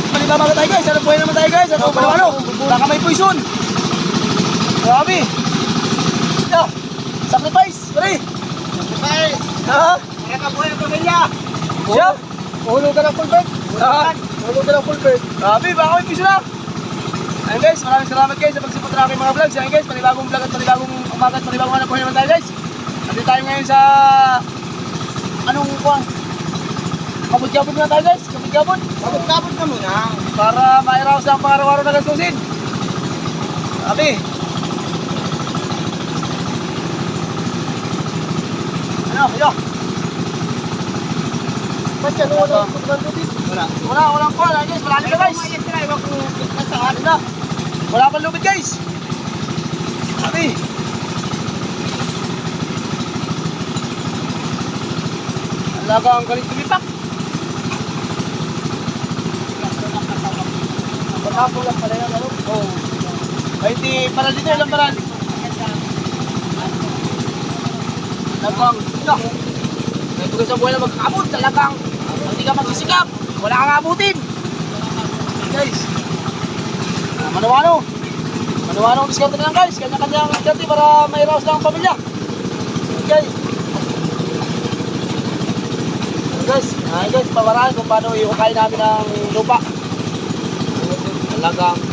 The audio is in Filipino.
manibamaga tayo guys. Ano buhay naman tayo guys? Ano ano ano? Baka may poison. Grabe. Yeah. Sacrifice. Pare. Guys, Ha? kaya ka buhay ang pamilya. Siya? Hulog ka ng full bed. Ha? Hulog ka ng full bed. Grabe, baka may poison na. Ayun guys, maraming salamat guys sa pagsipot ng aking mga vlogs. Ayun guys, panibagong vlog at panibagong umaga at panibagong hanap buhay naman tayo guys. Nandito tayo ngayon sa... Kabut-kabut na tayo guys. Kabut-kabut. Kabot-kabot ka muna. Para mairaos ang pang-araw-araw na gastusin. Grabe. Ano? Yo. Ba't yan? Wala. Wala. Wala, walang. Ayun guys, marami na guys. Na? Wala pang lubid guys. Grabe. Alaga ang galing tumipak. Matapos lang pala yan. Ano? Oh. Ay, di, paral dito, ilang paral? Talagang, ito. May tugas sa buhay na magkakabot, talagang, hindi ka magsisikap, wala kang abutin. Guys, ah, manuwano. Manuwano ang na lang guys, kanya-kanyang diskarte para may raos lang ang pamilya. Okay. Guys, ay guys, pamaraan kung paano ihukay namin ng lupa. Talagang